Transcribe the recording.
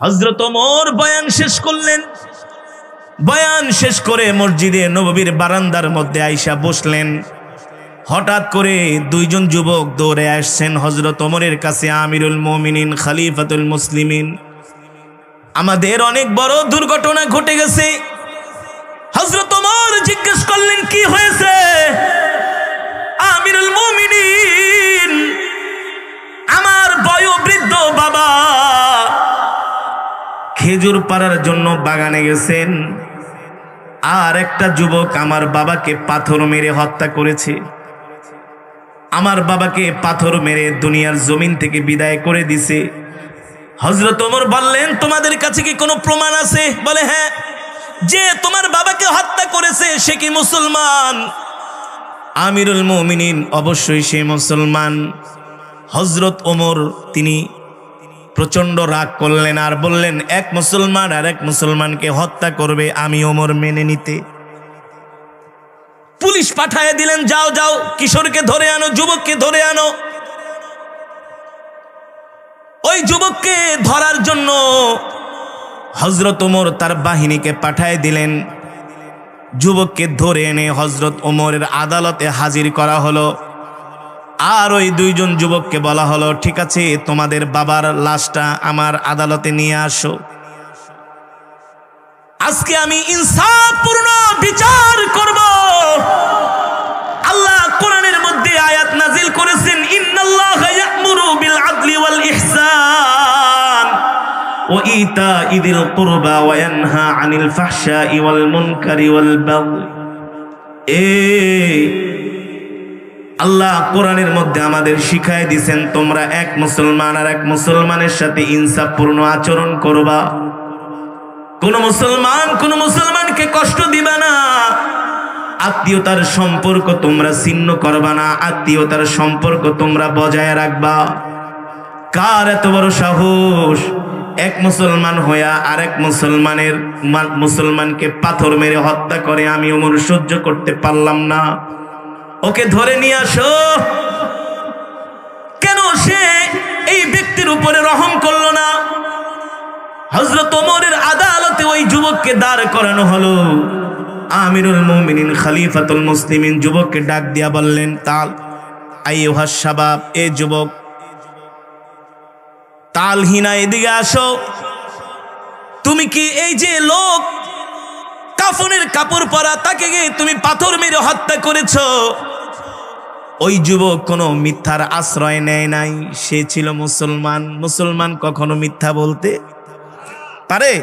হজরত ওমর বয়ান শেষ করলেন। বয়ান শেষ করে মসজিদে নববীর বারান্দার মধ্যে আইসা বসলেন। হঠাৎ করে দুইজন যুবক দৌড়ে আসছেন হজরত ওমরের কাছে, আমিরুল মমিনিন, খালিফাতুল মুসলিমিন। আমাদের অনেক বড় দুর্ঘটনা ঘটে গেছে। হজরত ওমর জিজ্ঞেস করলেন, কি হয়েছে? খেজুর পাড়ার জন্য বাগানে গেছেন। আর একটা যুবক আমার বাবাকে পাথর মেরে হত্যা করেছে। আমার বাবাকে পাথর মেরে দুনিয়ার জমিন থেকে বিদায় করে দিছে। হজরত ওমর বললেন, তোমাদের কাছে কি কোনো প্রমাণ আছে? বলে হ্যাঁ যে তোমার বাবাকে হত্যা করেছে, সে কি মুসলমান? আমিরুল মুমিনিন অবশ্যই সে মুসলমান। হজরত ওমর, তিনি প্রচণ্ড রাগ করলেন আর বললেন, এক মুসলমান আর এক মুসলমানকে হত্যা করবে আমি ওমর মেনে নিতে। পুলিশ পাঠায় দিলেন, যাও যাও, কিশোরকে ধরে আনো, যুবককে ধরে আনো। ওই যুবককে ধরার জন্য হজরত ওমর তার বাহিনীকে পাঠায় দিলেন। যুবককে ধরে এনে হজরত ওমরের আদালতে হাজির করা হলো। আর ওই দুইজন যুবককে বলা হলো, ঠিক আছে, তোমাদের বাবার লাশটা আমার আদালতে নিয়ে আসো। আজকে আমি ইনসাফপূর্ণ বিচার করব। আল্লাহ কোরআনের মধ্যে আয়াত নাজিল করেছেন, ইন্নাল্লাহ ইয়া'মুরু বিল আদলি ওয়াল ইহসান ওয়া ইতা যিল কুরবা ওয়া ইয়ানহা আনিল ফাহশাই ওয়াল মুনকারি ওয়াল বাগই। এই আল্লাহ কোরআনের মধ্যে আমাদের শিখায় দিছেন, তোমরা এক মুসলমান আর এক মুসলমানের সাথে ইনসাফপূর্ণ আচরণ করবা। কোন মুসলমান কোন মুসলমানকে কষ্ট দিবা না। আত্মীয়তার সম্পর্ক তোমরা ছিন্ন করবা না, আত্মীয়তার সম্পর্ক তোমরা বজায় রাখবা। কার এত বড় সাহস? এক মুসলমান হইয়া আরেক মুসলমানের মুসলমানকে পাথর মেরে হত্যা করে আমি ওমর সহ্য করতে পারলাম না। ওকে ধরে নিয়ে আসো। কেন সে এই ব্যক্তির উপরে রহম করল না? হজরত ওমরের আদালতে ওই যুবককে দাঁড় করানো হলো। আমিরুল মুমিনিন খালিফাতুল মুসলিমিন যুবককে ডাক দিয়া বললেন, তাল আই আইয়ুহা শাবাব, এ যুবক, তালহিনা এদিকে আসো। তুমি কি এই যে লোক কাফনের কাপড় পরা, তাকে গিয়ে তুমি পাথর মেরে হত্যা করেছ। ওই যুবক কোনো মিথ্যার আশ্রয় নেয় নাই। সে ছিল মুসলমান। মুসলমান কখনো মিথ্যা বলতে পারে?